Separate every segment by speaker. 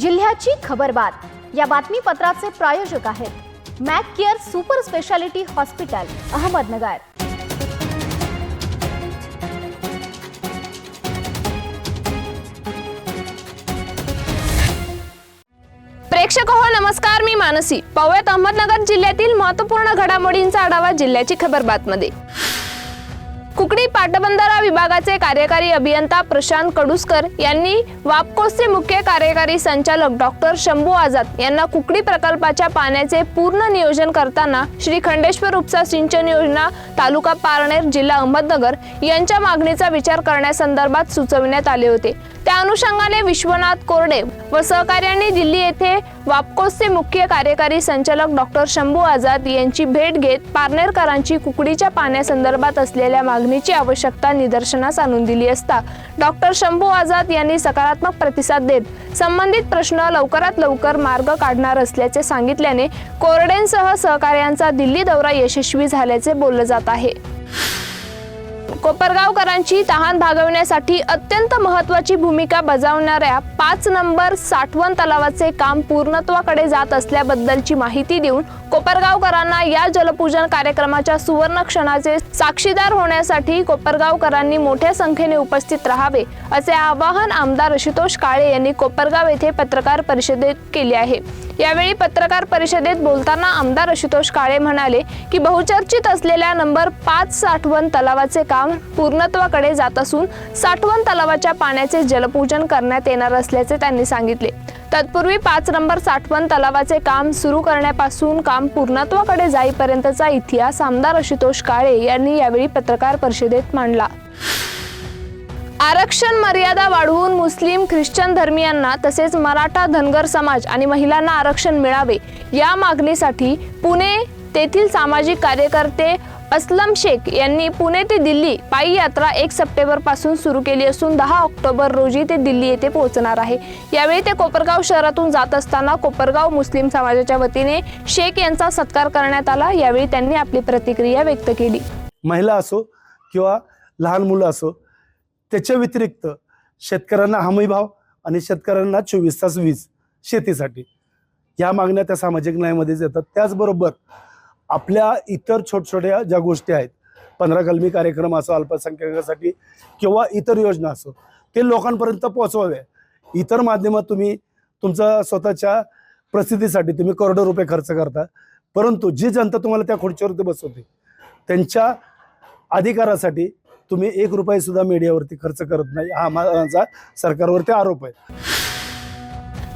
Speaker 1: जिल्ह्याची खबरबात या बातमीपत्राचे प्रायोजक आहेत Mac care super speciality hospital Ahmednagar.
Speaker 2: प्रेक्षक हो नमस्कार मी मानसी. पाहूयात अहमदनगर जिल्ह्यातील महत्त्वपूर्ण घडामोडींचा आढावा जिल्ह्याची खबर बातमध्ये. कुकडी पाटबंधारा विभागाचे कार्यकारी अभियंता प्रशांत कडुसकर यांनी वापकोसचे मुख्य कार्यकारी संचालक डॉक्टर शंभू आझाद यांना कुकडी प्रकल्पाच्या पाण्याचे पूर्ण नियोजन करताना श्री खंडेश्वर उपसा सिंचन योजना तालुका पारनेर जिल्हा अहमदनगर यांच्या मागणीचा विचार करण्यासंदर्भात सुचविण्यात आले होते. त्या अनुषंगाने विश्वनाथ कोरडे व सहकार्यांनी दिल्ली येथे वापकोसचे मुख्य कार्यकारी संचालक डॉक्टर शंभू आझाद यांची भेट घेत पारनेरकरांची कुकडीच्या पाण्यासंदर्भात असलेल्या मागणी मागणीची आवश्यकता निदर्शनास आणून दिली असता डॉक्टर शंभू आझाद यांनी सकारात्मक प्रतिसाद देत संबंधित प्रश्न लवकरात लवकर मार्ग काढणार असल्याचे सांगितल्याने कोरडेंसह सहकार्यांचा दिल्ली दौरा यशस्वी झाल्याचे बोललं जात आहे. कोपरगावकरांची तहान भागवण्यासाठी अत्यंत महत्वाची भूमिका बजावणाऱ्या पाच नंबर साठवण तलावाचे काम पूर्णत्वाकडे जात असल्याबद्दलची माहिती देऊन कोपरगावकरांना या जलपूजन कार्यक्रमाच्या सुवर्ण क्षणाचे साक्षीदार होण्यासाठी कोपरगावकरांनी मोठ्या संख्येने उपस्थित राहावे असे आवाहन आमदार आशुतोष काळे यांनी कोपरगाव येथे पत्रकार परिषदेत केले आहे. यावेळी पत्रकार परिषदेत बोलताना आमदार आशुतोष काळे म्हणाले की बहुचर्चित असलेल्या नंबर पाच साठवण तलावाचे काम पूर्णत्वाकडे जात असून साठवण तलावाच्या पाण्याचे जलपूजन करण्यात येणार असल्याचे त्यांनी सांगितले. तत्पूर्वी पाच नंबर साठवण तलावाचे काम सुरू करण्यापासून काम पूर्णत्वाकडे जाईपर्यंतचा इतिहास आमदार आशुतोष काळे यांनी यावेळी पत्रकार परिषदेत मांडला. आरक्षण मर्यादा वाढवून मुस्लिम ख्रिश्चन धर्मियांना तसेच मराठा धनगर समाज आणि महिलांना आरक्षण मिळावे या मागणीसाठी पुणे तेथील सामाजिक कार्यकर्ते असलम शेख यांनी पुणे ते दिल्ली पायी यात्रा एक सप्टेंबरपासून सुरू केली असून दहा ऑक्टोबर रोजी ते दिल्ली येथे पोहोचणार आहे. यावेळी ते कोपरगाव शहरातून जात असताना कोपरगाव मुस्लिम समाजाच्या वतीने शेख यांचा सत्कार करण्यात आला. यावेळी त्यांनी आपली प्रतिक्रिया व्यक्त केली.
Speaker 3: महिला असो किंवा लहान मुलं असो त्याच्या व्यतिरिक्त शेतकऱ्यांना हमी भाव आणि शेतकऱ्यांना चोवीस तास वीज शेतीसाठी. या मागण्या त्या सामाजिक न्यायामध्येच येतात. त्याचबरोबर आपल्या इतर छोटछोट्या ज्या गोष्टी आहेत पंधरा कलमी कार्यक्रम असो अल्पसंख्याकासाठी किंवा इतर योजना असो ते लोकांपर्यंत पोहोचवावे. इतर माध्यमात तुम्ही तुमचा स्वतःच्या प्रसिद्धीसाठी तुम्ही करोडो रुपये खर्च करता. परंतु जी जनता तुम्हाला त्या खुर्चीवरती बसवते त्यांच्या अधिकारासाठी तुम्ही एक रुपये सुद्धा मीडियावरती खर्च करत नाही. हा माझा सरकारवरती आरोप आहे.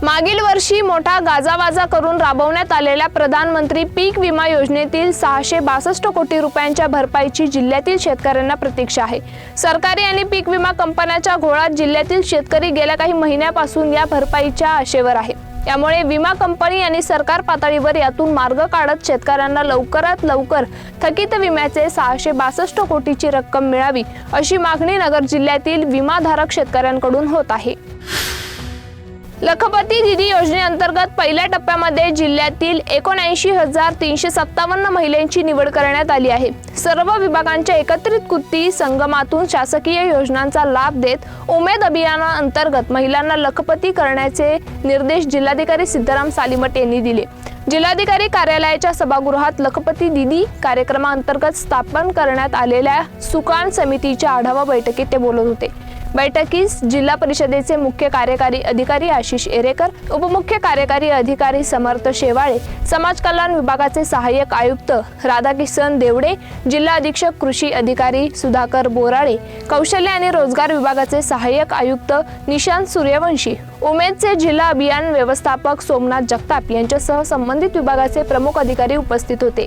Speaker 2: मागील वर्षी मोठा गाजावाजा करून राबवण्यात आलेल्या प्रधानमंत्री पीक विमा योजनेतील सहाशे बासष्ट कोटी रुपयांच्या भरपाईची जिल्ह्यातील शेतकऱ्यांना प्रतीक्षा आहे. सरकारी आणि पीक विमा कंपन्याच्या घोळात जिल्ह्यातील शेतकरी गेल्या काही महिन्यापासून या भरपाईच्या आशेवर आहे. त्यामुळे विमा कंपनी आणि सरकार पातळीवर यातून मार्ग काढत शेतकऱ्यांना लवकरात लवकर थकीत विम्याचे सहाशे बासष्ट कोटीची रक्कम मिळावी अशी मागणी नगर जिल्ह्यातील विमाधारक शेतकऱ्यांकडून होत आहे. लखपती दिदी योजनेअंतर्गत पहिल्या टप्प्यामध्ये जिल्ह्यातील एकोणऐंशी हजार तीनशे सत्तावन्न महिलांची निवड करण्यात आली आहे. सर्व विभागांच्या एकत्रित कृती संगमातून शासकीय योजनांचा लाभ देत उमेद अभियानाअंतर्गत महिलांना लखपती करण्याचे निर्देश जिल्हाधिकारी सिद्धाराम सालिमट यांनी दिले. जिल्हाधिकारी कार्यालयाच्या सभागृहात लखपती दिदी कार्यक्रमाअंतर्गत स्थापन करण्यात आलेल्या सुकाण समितीच्या आढावा बैठकीत ते बोलत होते. बैठकीस जिल्हा परिषदेचे मुख्य कार्यकारी अधिकारी आशिष एरेकर उपमुख्य कार्यकारी अधिकारी समर्थ शेवाळे समाज कल्याण विभागाचे सहाय्यक आयुक्त राधाकिशन देवडे जिल्हा अधीक्षक कृषी अधिकारी सुधाकर बोराळे कौशल्य आणि रोजगार विभागाचे सहाय्यक आयुक्त निशांत सूर्यवंशी उमेदचे जिल्हा अभियान व्यवस्थापक सोमनाथ जगताप यांच्यासह संबंधित विभागाचे प्रमुख अधिकारी उपस्थित होते.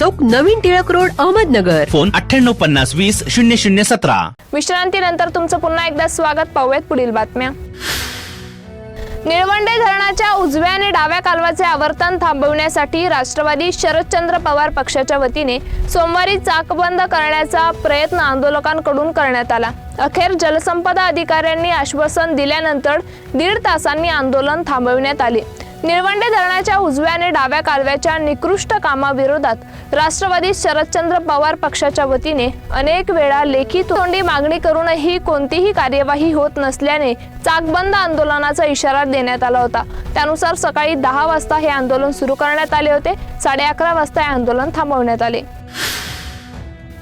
Speaker 4: चौक नवीन टिळक रोड अहमदनगर.
Speaker 5: फोन अठ्ठ्याण्णव पन्नास वीस शून्य शून्य सतरा.
Speaker 2: विश्रांतीनंतर तुमचं पुन्हा एकदा स्वागत. पाहूयात पुढील बातम्या. निळवंडे धरणाच्या उजव्या आणि डाव्या कालव्याचे आवर्तन थांबवण्यासाठी राष्ट्रवादी शरदचंद्र पवार पक्षाच्या वतीने सोमवारी चाकबंद करण्याचा प्रयत्न आंदोलकांकडून करण्यात आला. अखेर जलसंपदा अधिकाऱ्यांनी आश्वासन दिल्यानंतर दीड तासांनी आंदोलन थांबवण्यात आले. निळवंडे धरणाच्या उजव्या आणि डाव्या कालव्याच्या निकृष्ट कामाविरोधात राष्ट्रवादी शरदचंद्र पवार पक्षाच्या वतीने अनेक वेळा लेखी तोंडी मागणी करूनही कोणतीही कार्यवाही होत नसल्याने चाकबंद आंदोलनाचा इशारा देण्यात आला होता. त्यानुसार सकाळी दहा वाजता हे आंदोलन सुरू करण्यात आले होते. साडे अकरा वाजता हे आंदोलन थांबवण्यात आले.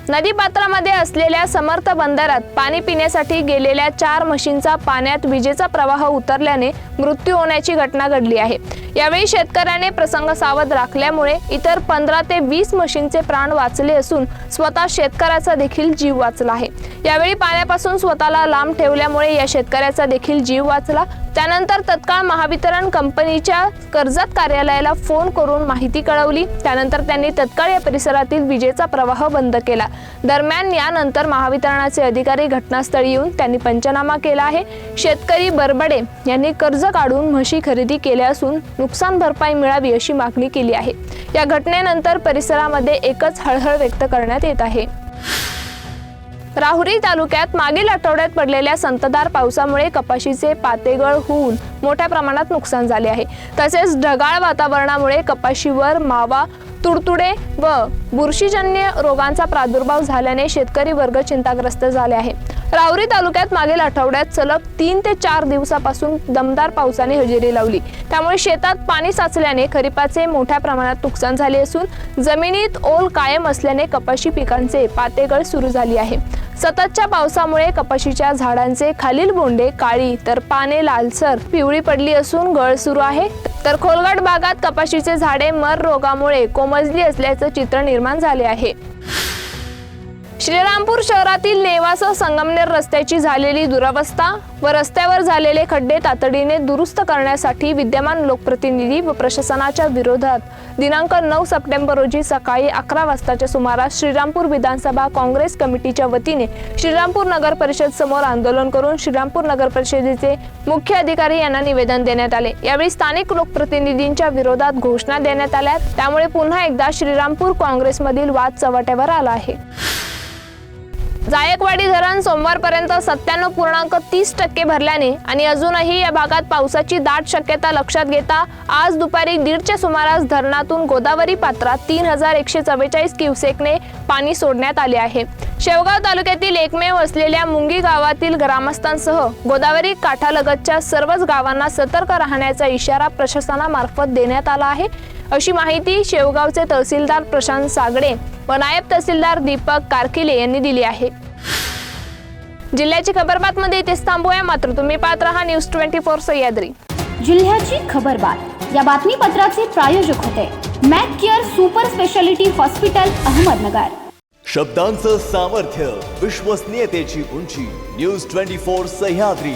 Speaker 2: नदीपात्रामध्ये असलेल्या समर्थ बंदरात पाणी पिण्यासाठी गेलेल्या चार म्हशींचा पाण्यात विजेचा प्रवाह उतरल्याने मृत्यू होण्याची घटना घडली आहे. यावेळी शेतकऱ्याने प्रसंग सावध राखल्यामुळे इतर पंधरा ते वीस म्हशींचे प्राण वाचले असून स्वतः शेतकऱ्याचा देखील जीव वाचला आहे. यावेळी पाण्यापासून स्वतःला लांब ठेवल्यामुळे या शेतकऱ्याचा देखील जीव वाचला. त्यानंतर तत्काळ महावितरण कंपनीच्या कर्जत कार्यालयाला फोन करून माहिती कळवली. त्यानंतर त्यांनी तत्काळ या परिसरातील विजेचा प्रवाह बंद केला. दरम्यान यानंतर महावितरणाचे अधिकारी घटनास्थळी येऊन त्यांनी पंचनामा केला आहे. शेतकरी बरबडे यांनी कर्ज काढून म्हशी खरेदी केल्या असून नुकसान भरपाई मिळावी अशी मागणी केली आहे. या घटनेनंतर परिसरामध्ये एकच हळहळ व्यक्त करण्यात येत आहे. राहुरी तालुक्यात मागील आठवड्यात पडलेल्या संततधार पावसामुळे कपाशीचे पातेगळ होऊन मोठ्या प्रमाणात नुकसान झाले आहे. तसेच ढगाळ वातावरणामुळे कपाशीवर मावा तुडतुडे व बुरशीजन्य रोगांचा प्रादुर्भाव झाल्याने शेतकरी वर्ग चिंताग्रस्त झाले आहे. रावरी तालुक्यात मागील आठवड्यात सलग तीन ते चार दिवसापासून दमदार पावसाने हजेरी लावली. त्यामुळे शेतात पाणी साचल्याने खरीपाचे मोठ्या प्रमाणात नुकसान झाले असून जमिनीत ओल कायम असल्याने कपाशी पिकांचे पातेगळ सुरू झाली आहे. सततच्या पावसामुळे कपाशीच्या झाडांचे खालील बोंडे काळी तर पाने लालसर पिवळी पडली असून गळ सुरू आहे. तर खोलगड भागात कपाशीचे झाडे मर रोगामुळे कोमजली असल्याचं चित्र निर्माण झाले आहे. श्रीरामपूर शहरातील नेवासह संगमनेर रस्त्याची झालेली दुरावस्था व रस्त्यावर झालेले खड्डे तातडीने दुरुस्त करण्यासाठी विद्यमान लोकप्रतिनिधी व प्रशासनाच्या विरोधात दिनांक नऊ सप्टेंबर रोजी सकाळी अकरा वाजताच्या सुमारास श्रीरामपूर विधानसभा काँग्रेस कमिटीच्या वतीने श्रीरामपूर नगर परिषद समोर आंदोलन करून श्रीरामपूर नगर परिषदेचे मुख्य अधिकारी यांना निवेदन देण्यात आले. यावेळी स्थानिक लोकप्रतिनिधींच्या विरोधात घोषणा देण्यात आल्या. त्यामुळे पुन्हा एकदा श्रीरामपूर काँग्रेसमधील वाद चव्हाट्यावर आला आहे. जायकवाडी धरण सोमवारपर्यंत सत्त्याण्णव पूर्णांक तीस टक्के भरल्याने आणि अजूनही या भागात पावसाची दाट शक्यता लक्षात घेता आज दुपारी दीडच्या सुमारास धरणातून गोदावरी पात्रात तीन हजार एकशे चव्वेचाळीस क्युसेकने पाणी सोडण्यात आले आहे. शेवगाव तालुक्यातील एकमेव असलेल्या मुंगी गावातील ग्रामस्थांसह गोदावरी काठालगतच्या सर्वच गावांना सतर्क राहण्याचा इशारा प्रशासनामार्फत देण्यात आला आहे. अशी माहिती शेवगावचे तहसीलदार प्रशांत सागडे व नायब तहसीलदार दीपक कारकिले यांनी दिली आहे. जिल्ह्याची खबरबातमध्ये इथेच थांबूया. मात्र तुम्ही पाहत रहा न्यूज ट्वेंटी फोर सह्याद्री.
Speaker 1: जिल्ह्याची खबरबात. या बातमीपत्राचे प्रायोजक होते Mac care super speciality hospital Ahmednagar.
Speaker 6: शब्दांचं सामर्थ्य विश्वसनीयतेची उंची. News twenty four Sahyadri.